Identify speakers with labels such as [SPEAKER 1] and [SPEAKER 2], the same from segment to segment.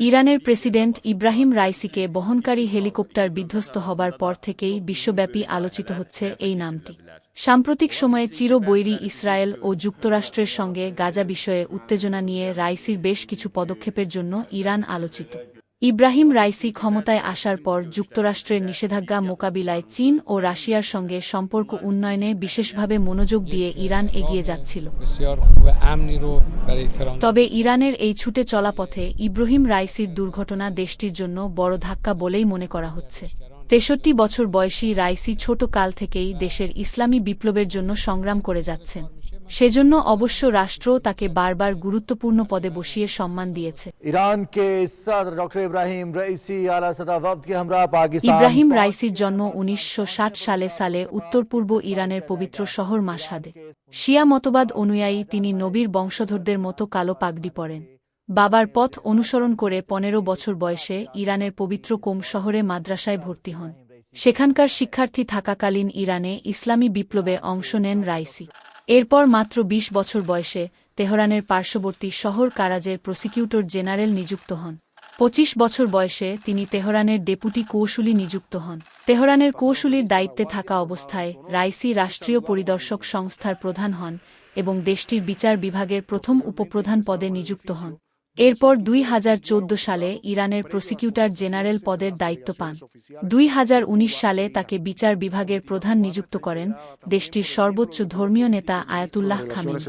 [SPEAKER 1] ইরানের প্রেসিডেন্ট ইব্রাহিম রাইসিকে বহনকারী হেলিকপ্টার বিধ্বস্ত হবার পর থেকেই বিশ্বব্যাপী আলোচিত হচ্ছে এই নামটি। সাম্প্রতিক সময়ে চির বৈরী ইসরায়েল ও যুক্তরাষ্ট্রের সঙ্গে গাজা বিষয়ে উত্তেজনা নিয়ে রাইসির বেশ কিছু পদক্ষেপের জন্য ইরান আলোচিত। ইব্রাহিম রাইসি ক্ষমতায় আসার পর যুক্তরাষ্ট্রের নিষেধাজ্ঞা মোকাবিলায় চীন ও রাশিয়ার সঙ্গে সম্পর্ক উন্নয়নে বিশেষভাবে মনোযোগ দিয়ে ইরান এগিয়ে যাচ্ছিল। তবে ইরানের এই ছুটে চলা পথে ইব্রাহিম রাইসির দুর্ঘটনা দেশটির জন্য বড় ধাক্কা বলেই মনে করা হচ্ছে। তেষট্টি বছর বয়সী রাইসি ছোট কাল থেকেই দেশের ইসলামী বিপ্লবের জন্য সংগ্রাম করে যাচ্ছেন। সেজন্য অবশ্য রাষ্ট্র তাকে বারবার গুরুত্বপূর্ণ পদে বসিয়ে সম্মান দিয়েছে। ইব্রাহিম রাইসির জন্ম উনিশশো ষাট সালে সালে উত্তর পূর্ব ইরানের পবিত্র শহর মাসাদে শিয়া মতবাদ অনুযায়ী তিনি নবীর বংশধরদের মতো কালো পাগড়ি পরেন। বাবার পথ অনুসরণ করে পনেরো বছর বয়সে ইরানের পবিত্র কোম শহরে মাদ্রাসায় ভর্তি হন। সেখানকার শিক্ষার্থী থাকাকালীন ইরানে ইসলামী বিপ্লবে অংশ নেন রাইসি। এরপর মাত্র ২০ বছর বয়সে তেহরানের পার্শ্ববর্তী শহর কারাজের প্রসিকিউটর জেনারেল নিযুক্ত হন। পঁচিশ বছর বয়সে তিনি তেহরানের ডেপুটি কৌশলী নিযুক্ত হন। তেহরানের কৌশলীর দায়িত্বে থাকা অবস্থায় রাইসি রাষ্ট্রীয় পরিদর্শক সংস্থার প্রধান হন এবং দেশটির বিচার বিভাগের প্রথম উপপ্রধান পদে নিযুক্ত হন। এরপর দুই হাজার চৌদ্দ সালে ইরানের প্রসিকিউটর জেনারেল পদের দায়িত্ব পান। দুই হাজার উনিশ সালে তাকে বিচার বিভাগের প্রধান নিযুক্ত করেন দেশটির সর্বোচ্চ ধর্মীয় নেতা Ayatollah Khamenei.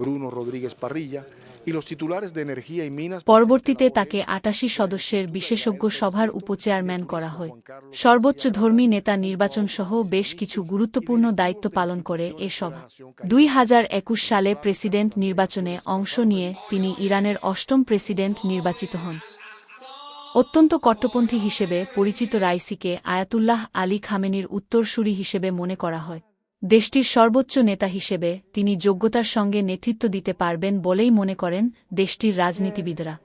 [SPEAKER 2] Bruno Rodríguez Parrilla, y los titulares de Energía y Minas.
[SPEAKER 1] পরবর্তীতে তাকে আটাশি সদস্যের বিশেষজ্ঞ সভার উপচেয়ারম্যান করা হয়। সর্বোচ্চ ধর্মী নেতা নির্বাচন সহ বেশ কিছু গুরুত্বপূর্ণ দায়িত্ব পালন করে এ সভা। দুই হাজার একুশ সালে প্রেসিডেন্ট নির্বাচনে অংশ নিয়ে তিনি ইরানের অষ্টম প্রেসিডেন্ট নির্বাচিত হন। অত্যন্ত কট্টপন্থী হিসেবে পরিচিত রাইসিকে আয়াতুল্লাহ আলী খামেনির উত্তরসূরি হিসেবে মনে করা হয়। দেশটির সর্বোচ্চ নেতা হিসেবে তিনি যোগ্যতার সঙ্গে নেতৃত্ব দিতে পারবেন বলেই মনে করেন দেশটির রাজনীতিবিদরা।